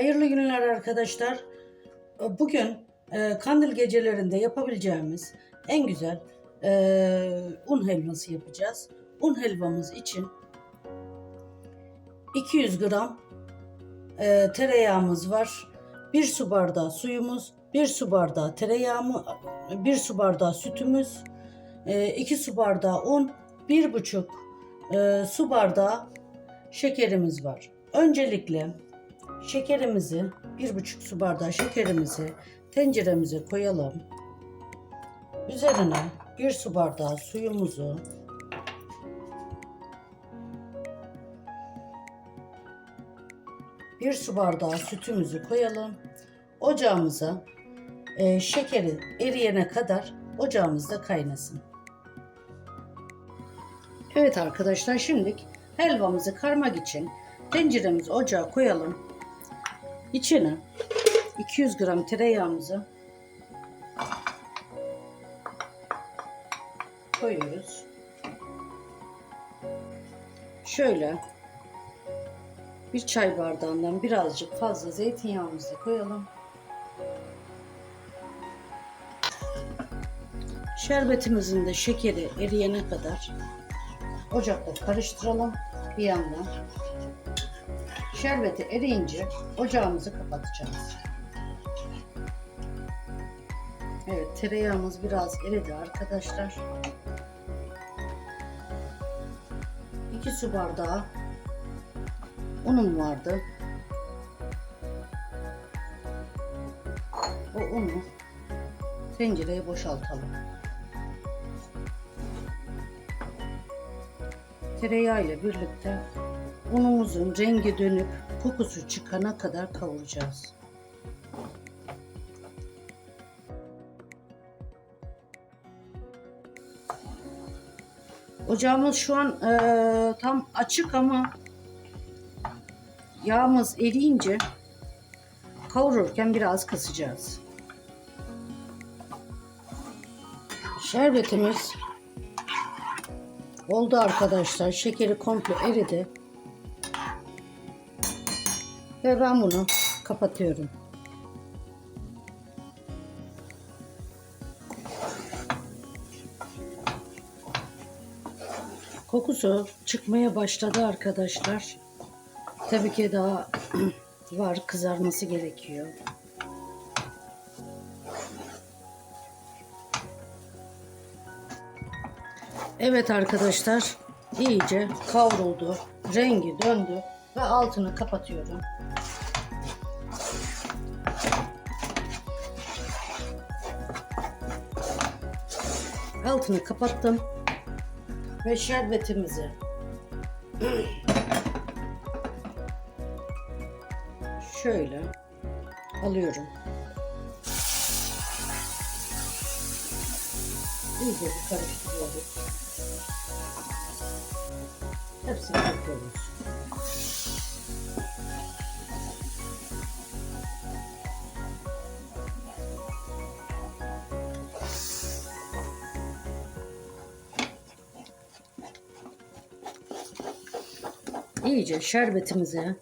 Hayırlı günler arkadaşlar. Bugün e, kandil gecelerinde yapabileceğimiz en güzel e, un helvası yapacağız. Un helvamız için 200 gram e, tereyağımız var. 1 su bardağı suyumuz, 1 su bardağı tereyağımı, 1 su bardağı sütümüz, 2 su bardağı un, 1,5 e, su bardağı şekerimiz var. Öncelikle şekerimizi, 1,5 su bardağı şekerimizi tenceremize koyalım. Üzerine 1 su bardağı suyumuzu bir su bardağı sütümüzü koyalım. Ocağımıza e, şekeri eriyene kadar ocağımızda kaynasın. Evet arkadaşlar şimdi helvamızı karmak için tenceremizi ocağa koyalım. İçine 200 gram tereyağımızı koyuyoruz. Şöyle bir çay bardağından birazcık fazla zeytinyağımızı koyalım. Şerbetimizin de şekeri eriyene kadar ocakta karıştıralım bir yandan. Şerbeti eriyince ocağımızı kapatacağız. Evet tereyağımız biraz eridi arkadaşlar. 2 su bardağı unum vardı. O unu tencereye boşaltalım. Tereyağı ile birlikte unumuzun rengi dönüp kokusu çıkana kadar kavuracağız. Ocağımız şu an eee, tam açık ama yağımız eriyince kavururken biraz kısacağız. Şerbetimiz oldu arkadaşlar. Şekeri komple eridi. Ve ben bunu kapatıyorum. Kokusu çıkmaya başladı arkadaşlar. Tabii ki daha var kızarması gerekiyor. Evet arkadaşlar iyice kavruldu. Rengi döndü ve altını kapatıyorum. Altını kapattım ve şerbetimizi şöyle alıyorum. İyice bir karıştırıyoruz. Hepsini yapıyoruz. İyice şerbetimizi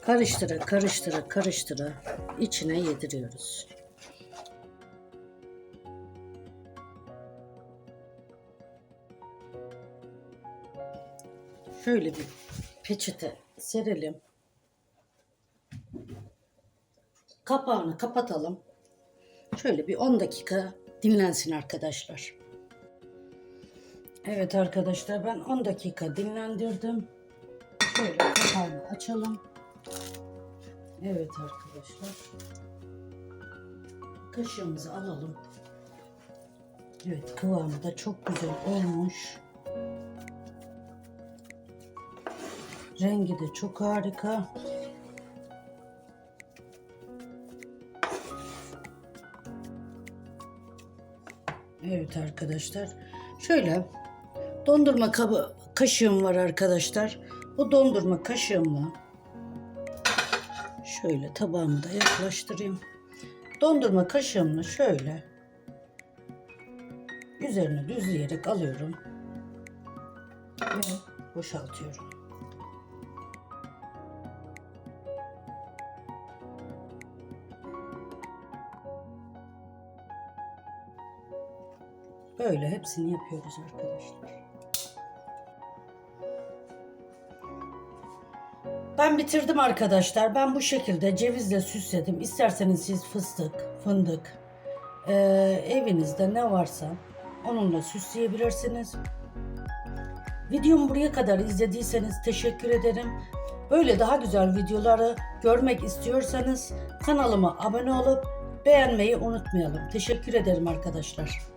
karıştıra karıştıra karıştıra içine yediriyoruz. Şöyle bir peçete serelim. Kapağını kapatalım. Şöyle bir 10 dakika dinlensin arkadaşlar. Evet arkadaşlar ben 10 dakika dinlendirdim. Şöyle kapağını açalım. Evet arkadaşlar. Kaşığımızı alalım. Evet kıvamı da çok güzel olmuş. Rengi de çok harika. Evet arkadaşlar. Şöyle dondurma kabı kaşığım var arkadaşlar. Bu dondurma kaşığımla şöyle tabağımı da yaklaştırayım. Dondurma kaşığımla şöyle üzerine düzleyerek alıyorum ve boşaltıyorum. Böyle hepsini yapıyoruz arkadaşlar. Ben bitirdim arkadaşlar. Ben bu şekilde cevizle süsledim. İsterseniz siz fıstık, fındık, eee, evinizde ne varsa onunla süsleyebilirsiniz. Videomu buraya kadar izlediyseniz teşekkür ederim. Böyle daha güzel videoları görmek istiyorsanız kanalıma abone olup beğenmeyi unutmayalım. Teşekkür ederim arkadaşlar.